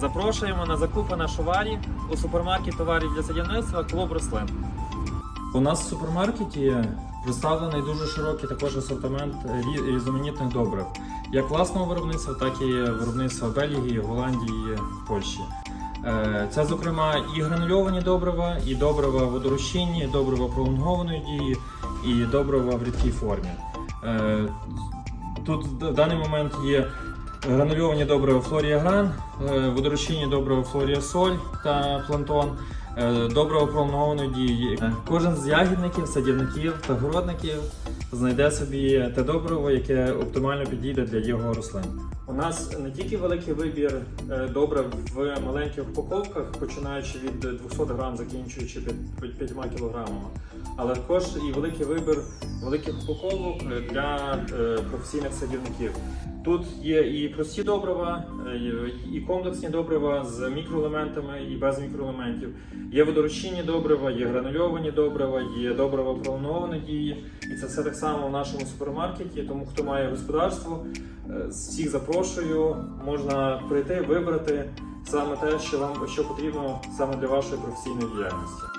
Запрошуємо на закупи на шуварі у супермаркет товарів для садівництва клуб рослин. У нас в супермаркеті представлений дуже широкий також асортимент різноманітних добрив, як власного виробництва, так і виробництва Бельгії, Голландії, Польщі. Е, Це, зокрема, і гранульовані добрива, і добрива водорозчинні, і добрива пролонгованої дії, і добрива в рідкій формі. Е, Тут в даний момент є гранульовані добрива Флорія Гран, е, водорозчинні добрива Флорія Соль та Плантон, е, добрива пролонгованої дії. Е, Кожен з ягідників, садівників та городників знайде собі те добриво, яке оптимально підійде для його рослин. У нас не тільки великий вибір добрив в маленьких упаковках, починаючи від 200 грам, закінчуючи 5 кілограмами, але також і великий вибір великих упаковок е, для е, професійних садівників. Тут є і прості добрива, е, і комплексні добрива з мікроелементами і без мікроелементів. Є водорозчинні добрива, є гранульовані добрива, є добрива пролонгованої дії. І це все так само в нашому супермаркеті. Тому хто має господарство, всіх запрошую. Можна прийти, вибрати саме те, що вам що потрібно саме для вашої професійної діяльності.